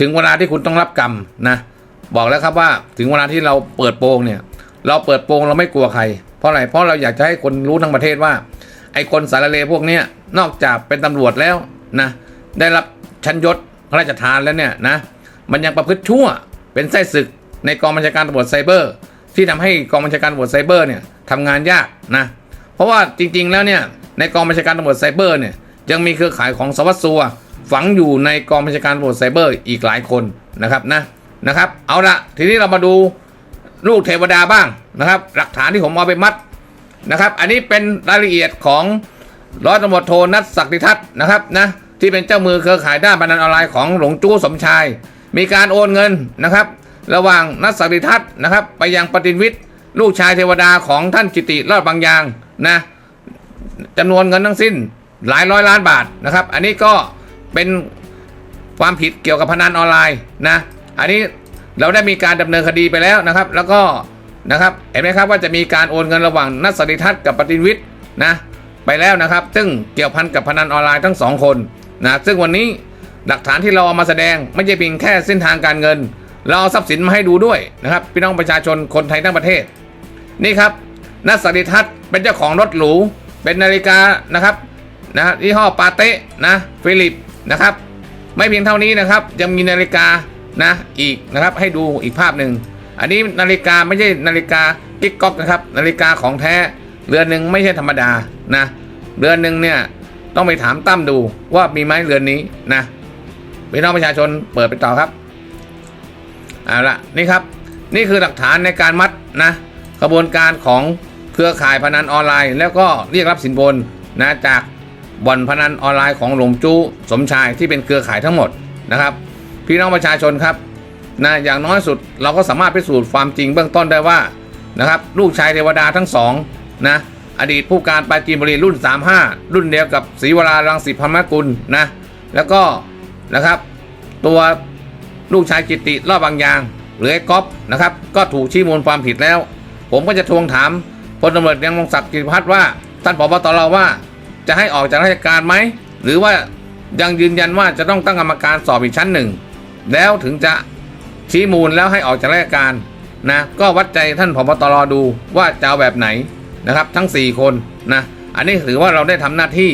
ถึงเวลาที่คุณต้องรับกรรมนะบอกแล้วครับว่าถึงเวลาที่เราเปิดโปงเนี่ย เราเปิดโปงเราไม่กลัวใคร เพราะอะไรเพราะเราอยากจะให้คนรู้ทั้งประเทศว่า ไอ้คนสารเลวพวกเนี้ยนอกจากเป็นตำรวจแล้วนะได้รับชั้นยศพระราชทานแล้วเนี่ยนะมันยังประพฤติชั่วเป็นไส้ศึกในกองบัญชาการตำรวจไซเบอร์ ที่ทำให้กองบัญชาการตำรวจไซเบอร์เนี่ยทำงานยากนะเพราะว่าจริงๆแล้วเนี่ยในกองบัญชาการตำรวจไซเบอร์เนี่ยยังมีเครือข่ายของสวัสดิ์สัว ฝังอยู่ในกองบัญชาการตำรวจไซเบอร์อีกหลายคนนะครับนะนะครับ เอาละทีนี้เรามาดูลูกเทวดาบ้างนะครับ หลักฐานที่ผมเอาไปมัดนะครับ อันนี้เป็นรายละเอียดของร้อยตำรวจโทนัทศักดิทัศน์นะครับนะที่เป็นเจ้ามือเครือข่ายด้านพนันออนไลน์ของหลวงจู้สมชาย มีการโอนเงินนะครับ ระหว่างนัทศักดิทัศน์นะครับ ไปยังปฏินวิทย์ลูกชายเทวดาของท่านกิติรอดบางยางนะจำนวนเงินทั้งสิ้นหลายร้อยล้านบาทนะครับ อันนี้ก็ เป็นความผิดเกี่ยวกับพนันออนไลน์นะอันนี้เราได้มีการดำเนินคดีไปแล้วนะครับ แล้วก็นะครับเห็นไหมครับว่าจะมีการโอนเงินระหว่างนัสริทัศน์กับปฏิวิทย์นะไปแล้วนะครับ ซึ่งเกี่ยวพันกับพนันออนไลน์ทั้งสองคนนะซึ่งวันนี้หลักฐานที่เราเอามาแสดงไม่ใช่เพียงแค่เส้นทางการเงิน เราเอาทรัพย์สินมาให้ดูด้วยนะครับพี่น้องประชาชนคนไทยทั้งประเทศ นี่ครับนัสริทัศน์เป็นเจ้าของรถหรูเป็นนาฬิกานะครับนะยี่ห้อปาเต้นะฟิลิป นะครับ ไม่เพียงเท่านี้นะครับยังมีนาฬิกานะอีกนะครับให้ดูอีกภาพหนึ่งอันนี้นาฬิกาไม่ใช่นาฬิกากิ๊กก๊อกนะครับ นาฬิกาของแท้เรือนหนึ่งไม่ใช่ธรรมดานะเรือนหนึ่งเนี่ยต้องไปถามตั้มดูว่ามีไหมเรือนนี้นะพี่น้องประชาชนเปิดไปต่อครับเอาละนี่ครับนี่คือหลักฐานในการมัดนะกระบวนการของเครือข่ายพนันออนไลน์ แล้วก็เรียกรับสินบนนะจาก บ่อนพนันออนไลน์ของหลงจู้สมชายที่เป็นเครือข่ายทั้งหมดนะครับ พี่น้องประชาชนครับนะอย่างน้อยสุดเราก็สามารถพิสูจน์ความจริงเบื้องต้นได้ว่านะครับลูกชายเทวดาทั้งสองนะอดีตผู้การปราจีนบุรีรุ่น 35 รุ่นเดียวกับศรีวรารังสิพมกุลนะแล้วก็นะครับตัวลูกชายกิติรอบบางยาง หรือไอ้ก๊อฟนะครับก็ถูกชี้มูลความผิดแล้ว ผมก็จะทวงถามพลตำรวจยังมงศักดิ์กิติพัฒน์ว่าท่านผบตรว่า จะให้ออกจากราชการไหมหรือว่ายังยืนยันว่าจะต้องตั้งกรรมการสอบอีกชั้นหนึ่ง แล้วถึงจะชี้มูลแล้วให้ออกจากราชการนะก็วัดใจท่านผบตรดูว่าจะเอาแบบไหนนะครับ ทั้ง 4 คนนะอันนี้ถือว่าเราได้ทำหน้าที่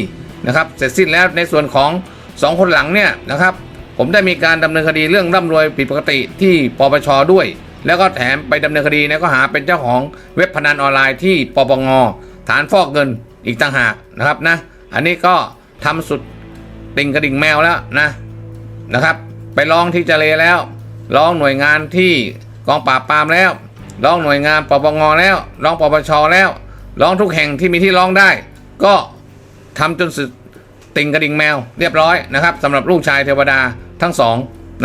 นะครับ เสร็จสิ้นแล้วในส่วนของ 2 คนหลังเนี่ยนะครับ ผมได้มีการดำเนินคดีเรื่องร่ำรวยผิดปกติที่ปปชด้วย แล้วก็แถมไปดำเนินคดีในข้อหาเป็นเจ้าของเว็บพนันออนไลน์ที่ปปงฐานฟอกเงิน อีกต่างหากนะครับนะ อันนี้ก็ทำสุดติ่งกระดิ่งแมวแล้วนะนะครับ ไปร้องที่เจเลแล้ว ร้องหน่วยงานที่กองปราบปรามแล้ว ร้องหน่วยงานปปงแล้ว ร้องปปชแล้ว ร้องทุกแห่งที่มีที่ร้องได้ ก็ทำจนสุดติ่งกระดิ่งแมวเรียบร้อยนะครับสำหรับลูกชายเทวดาทั้งสอง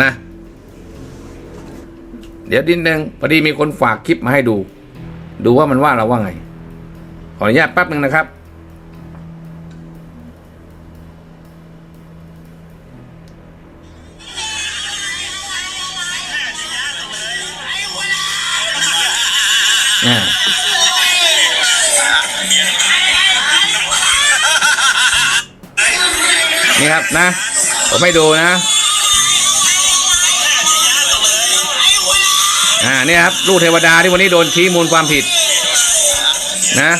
นะเดี๋ยวดินหนึ่งพอดีมีคนฝากคลิปมาให้ดู ดูว่ามันว่าเราว่าไง ขออนุญาตแป๊บหนึ่งนะครับ นะ ผมไม่ดูนะ อ่าเนี่ยครับ ลูกเทวดาที่วันนี้โดนชี้มูลความผิด นะ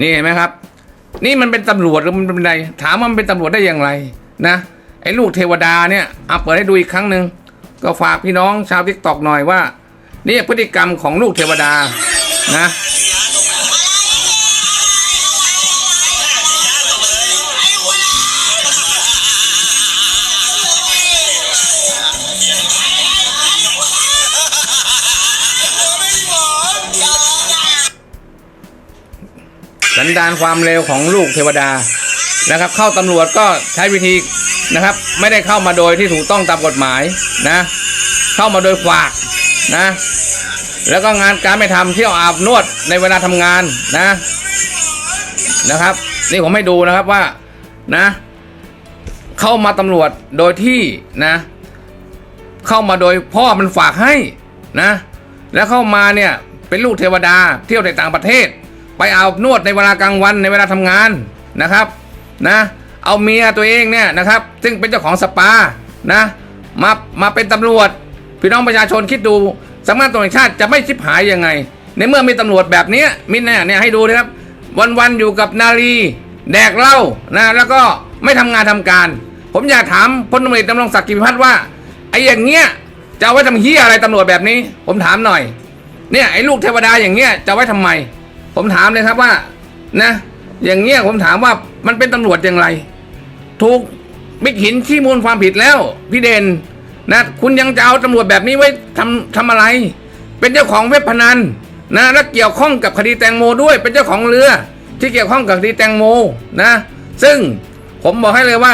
นี่เห็นไหมครับ นี่มันเป็นตำรวจหรือมันเป็นอะไรถามว่ามันเป็นตำรวจได้อย่างไรนะไอ้ลูกเทวดาเนี่ยเอาเปิดให้ดูอีกครั้งหนึ่งก็ฝากพี่น้องชาวทิกตอกหน่อยว่า นี่พฤติกรรมของลูกเทวดานะ สันดานความเร็วของลูกเทวดานะครับ เข้าตำรวจก็ใช้วิธีนะครับ ไม่ได้เข้ามาโดยที่ถูกต้องตามกฎหมายนะ เข้ามาโดยฝากนะ แล้วก็งานการไม่ทำเที่ยวอาบนวดในเวลาทำงานนะนะครับ นี่ผมให้ดูนะครับว่านะ เข้ามาตำรวจโดยที่นะ เข้ามาโดยพ่อมันฝากให้นะ แล้วเข้ามาเนี่ยเป็นลูกเทวดาเที่ยวในต่างประเทศ ไปอาบนวดในเวลากลางวันในเวลาทำงานนะครับนะเอาเมียตัวเองเนี่ยนะครับ ซึ่งเป็นเจ้าของสปานะมามาเป็นตำรวจ พี่น้องประชาชนคิดดูสำนักตำรวจชาติจะไม่ชิบหายยังไง ในเมื่อมีตำรวจแบบนี้มินเนี่ยเนี่ยให้ดูนะครับ วันๆอยู่กับนาลีแดกเหล้านะแล้วก็ไม่ทำงานทำการ ผมอยากถามพลตำรวจดำรงศักดิ์กิติพัฒน์ว่าไอ้อย่างเงี้ยจะเอาไว้ทำเฮียอะไรตำรวจแบบนี้ ผมถามหน่อยเนี่ยไอ้ลูกเทวดาอย่างเงี้ยจะไว้ทำไม ผมถามเลยครับว่า นะ อย่างเงี้ยผมถามว่ามันเป็นตำรวจอย่างไร ถูกบิ๊กหินขี้มูลความผิดแล้ว พี่เด่นนะคุณยังจะเอาตำรวจแบบนี้ไว้ทำทำอะไร เป็นเจ้าของเว็บพนันนะและเกี่ยวข้องกับคดีแตงโมด้วย เป็นเจ้าของเรือ ที่เกี่ยวข้องกับคดีแตงโมนะ ซึ่งผมบอกให้เลยว่า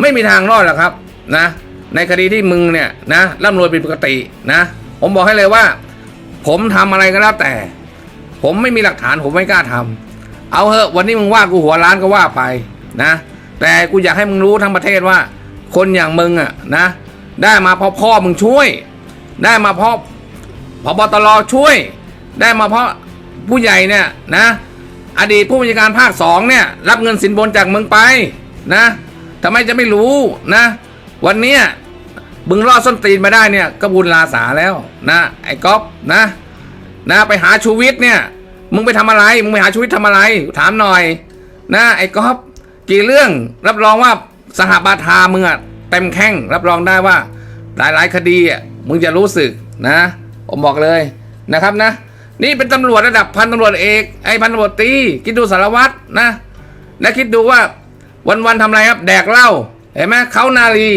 ไม่มีทางรอดหรอกครับนะ ในคดีที่มึงเนี่ยนะร่ำรวยเป็นปกตินะ ผมบอกให้เลยว่า ผมทำอะไรก็แล้วแต่ ผมไม่มีหลักฐานผมไม่กล้าทำเอาเหอะวันนี้มึงว่ากูหัวล้านก็ว่าไปนะ แต่กูอยากให้มึงรู้ทั้งประเทศว่า คนอย่างมึงอะนะ ได้มาเพราะพ่อมึงช่วย ได้มาเพราะพบตรช่วย ได้มาเพราะผู้ใหญ่เนี่ยนะ อดีตผู้บัญชาการภาคสองเนี่ยรับเงินสินบนจากมึงไปนะทำไมจะไม่รู้นะ วันเนี้ยมึงรอดส้นตีนมาได้เนี่ยก็บุญลาสาแล้วนะไอ้ก๊อฟนะ นะไปหาชูวิทย์เนี่ย มึงไปทำอะไร มึงไปหาชูวิทย์ทำอะไร ถามหน่อยนะไอ้ก๊อฟกี่เรื่องรับรองว่าสหบาทามึงอะเต็มแข้งรับรองได้ว่า หลายๆคดีอะมึงจะรู้สึกนะผมบอกเลยนะครับนะ นี่เป็นตำรวจระดับพันตำรวจเอกไอ้พันตำรวจตีคิดดูสารวัตรนะและคิดดูว่าวันๆทำอะไรครับ แดกเหล้าเห็นไหมเขานาลี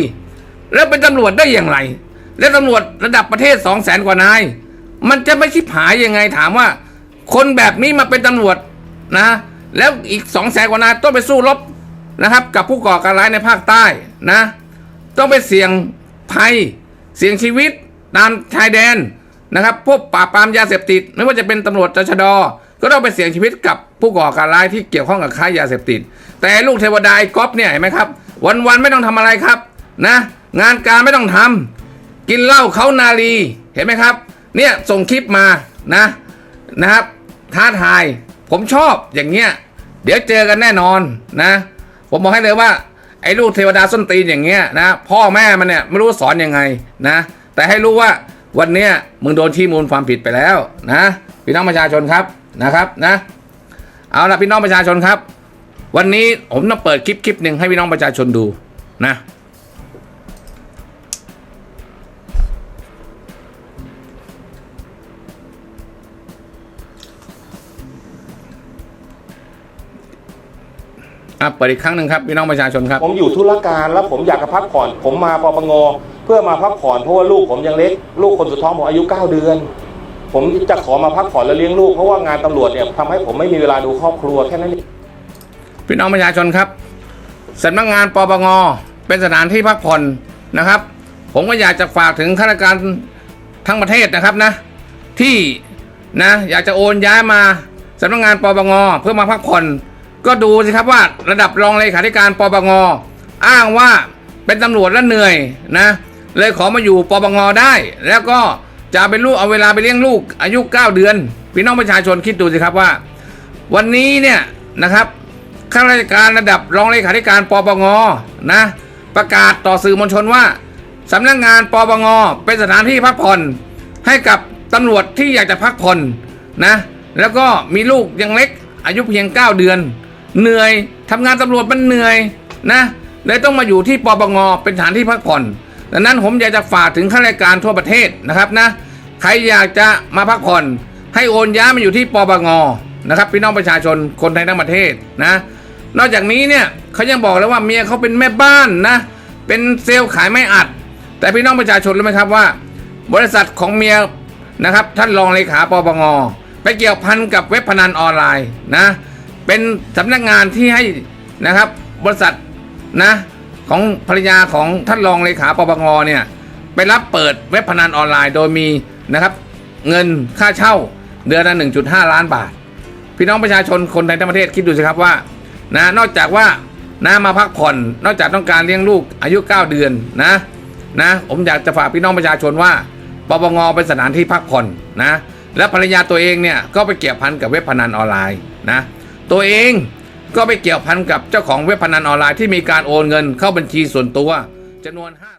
แล้วเป็นตำรวจได้อย่างไร แล้วตำรวจระดับประเทศสองแสนกว่านาย มันจะไม่ชิบหายยังไงถามว่า คนแบบนี้มาเป็นตำรวจนะ แล้วอีกสองแสนกว่านายต้องไปสู้รบนะครับ กับผู้ก่อการร้ายในภาคใต้นะ ต้องไปเสี่ยงภัย เสี่ยงชีวิตตามชายแดนนะครับพวกปราบปรามยาเสพติด ไม่ว่าจะเป็นตำรวจตชดก็ต้องไปเสี่ยงชีวิตกับผู้ก่อการร้ายที่เกี่ยวข้องกับค้ายาเสพติด แต่ลูกเทวดาไอ้ก๊อฟเนี่ยเห็นไหมครับ วันๆไม่ต้องทำอะไรครับนะ งานการไม่ต้องทำกินเหล้าเขานาลีเห็นไหมครับ เนี่ยส่งคลิปมานะนะครับท้าทายผมชอบอย่างเงี้ยเดี๋ยวเจอกันแน่นอนนะ ผมบอกให้เลยว่าไอ้ลูกเทวดาส้นตีนอย่างเงี้ยนะพ่อแม่มันเนี่ยไม่รู้สอนยังไงนะ แต่ให้รู้ว่าวันเนี้ยมึงโดนที่มูลความผิดไปแล้วนะ พี่น้องประชาชนครับนะครับนะ เอาละพี่น้องประชาชนครับ วันนี้ผมต้องเปิดคลิปคลิปหนึ่งให้พี่น้องประชาชนดูนะ อะเปิดอีกครั้งหนึ่งครับพี่น้องประชาชนครับ ผมอยู่ธุรการแล้วผมอยากจะพักผ่อน ผมมาปปงเพื่อมาพักผ่อนเพราะว่าลูกผมยังเล็ก ลูกคนสุดท้องผมอายุ 9 เดือน ผมจะขอมาพักผ่อนและเลี้ยงลูกเพราะว่างานตำรวจเนี่ยทำให้ผมไม่มีเวลาดูครอบครัวแค่นั้นเองพี่น้องประชาชนครับสำนักงานปปงเป็นสถานที่พักผ่อนนะครับ ผมก็อยากจะฝากถึงข้าราชการทั้งประเทศนะครับนะ ที่นะอยากจะโอนย้ายมาสำนักงานปปงเพื่อมาพักผ่อน ก็ดูสิครับว่าระดับรองเลขาธิการปปงอ้างว่าเป็นตำรวจแล้วเหนื่อยนะ เลยขอมาอยู่ปปงได้ แล้วก็จะเป็นลูกเอาเวลาไปเลี้ยงลูกอายุ 9 เดือน พี่น้องประชาชนคิดดูสิครับว่า วันนี้เนี่ยนะครับข้าราชการระดับรองเลขาธิการปปงนะ ประกาศต่อสื่อมวลชนว่าสำนักงานปปงเป็นสถานที่พักผ่อนให้กับตำรวจที่อยากจะพักผ่อนนะ แล้วก็มีลูกยังเล็กอายุเพียง 9 เดือน เหนื่อยทำงานตำรวจมันเหนื่อยนะเลยต้องมาอยู่ที่ปปงเป็นสถานที่พักผ่อนดังนั้นผมอยากจะฝากถึงข้าราชการทั่วประเทศนะครับนะใครอยากจะมาพักผ่อน ให้โอนย้ายมาอยู่ที่ปปงนะครับพี่น้องประชาชนคนไทยทั้งประเทศนะ นอกจากนี้เนี่ยเขายังบอกเลยว่าเมียเขาเป็นแม่บ้านนะเป็นเซลล์ขายไม่อัด แต่พี่น้องประชาชนรู้ไหมครับว่า บริษัทของเมียนะครับท่านรองเลขาปปงไปเกี่ยวพันกับเว็บพนันออนไลน์นะ เป็นสำนักงานที่ให้นะครับบริษัทนะของภรรยาของท่านรองเลขาปปงเนี่ยไปรับเปิดเว็บพนันออนไลน์โดยมีนะครับเงินค่าเช่าเดือนละ1.5 ล้านบาท พี่น้องประชาชนคนไทยทั้งประเทศคิดดูสิครับว่านะนอกจากว่านะมาพักผ่อน นอกจากต้องการเลี้ยงลูกอายุ 9 เดือนนะนะผมอยากจะฝากพี่น้องประชาชนว่าปปงเป็นสถานที่พักผ่อนนะและภรรยาตัวเองเนี่ยก็ไปเกี่ยวพันกับเว็บพนันออนไลน์นะ ตัวเองก็ไปเกี่ยวพันกับเจ้าของเว็บพนันออนไลน์ที่มีการโอนเงินเข้าบัญชีส่วนตัวจำนวน5